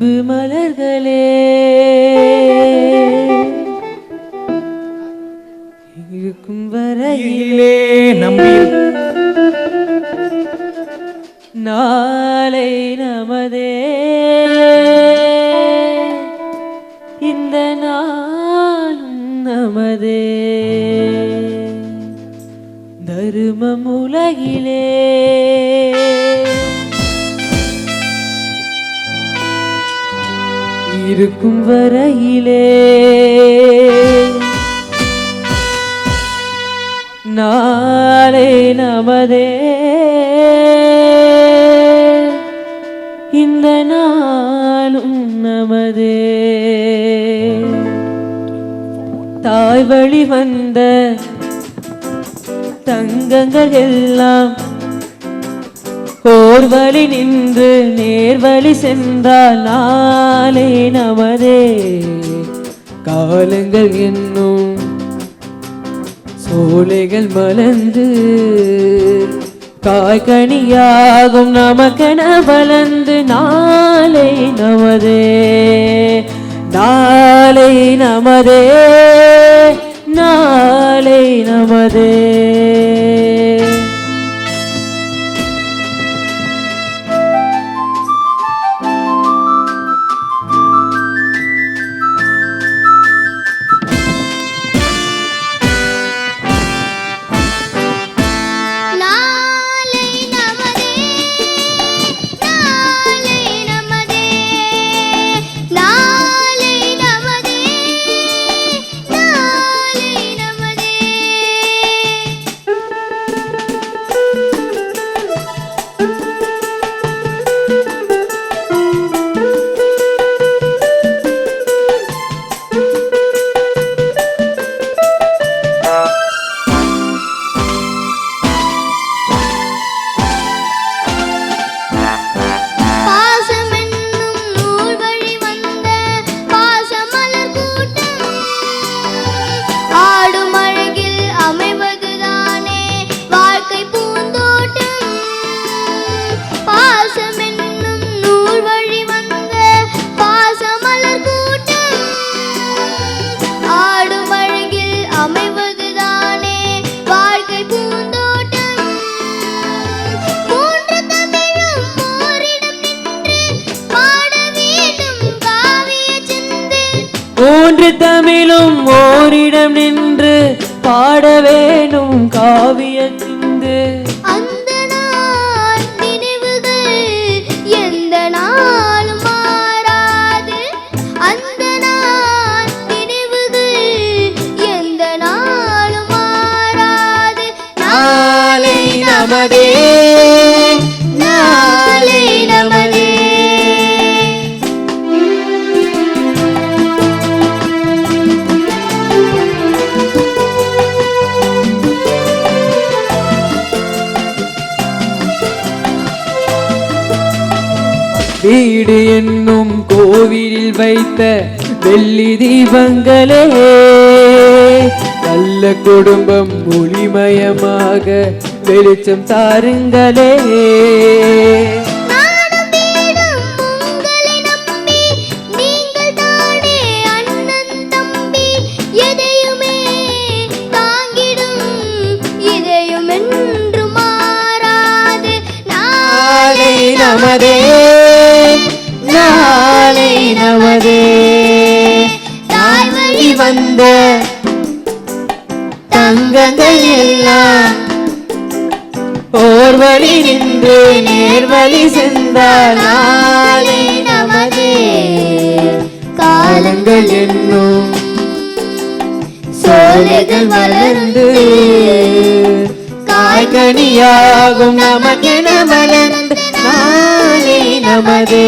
மலர்களே. இருக்கும் வரையிலே நம்பி. நாளை நமதே. இந்த நாளும் நமதே. தருமம் உலகிலே. இருக்கும் வரையிலே. நாளே நமதே. இந்த நாளும் நமதே. தாய் வழி வந்த தங்கங்கள் எல்லாம் ஓர் வழி நின்று நேர்வழி சென்றால் நாளே நமதே. காலங்கள் என்னும் சோலைகள் மலர்ந்து காய்கனியாகும் நமக்கென வளர்ந்து நாளை நமதே. நாளை நமதே. நாளை நமதே. தமிழும் ஓரிடம் நின்று பாட வேணும் காவிய சிந்து அந்த வீடு என்னும் கோவிலில் வைத்த வெள்ளி தீபங்களே நல்ல குடும்பம் ஒளிமயமாக வெளிச்சம் தாருங்களே. நானும் வந்த. தங்கங்கள் எல்லாம் ஓர்வழி நின்று நேர்வழி சென்றால் நாளை நமது காலங்கள் என்னும் சோலைகள் வளர்ந்து காய்கனியாகும் நமக்கென வளர்ந்து நாளை நமதே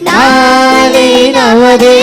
நாளை நமதே.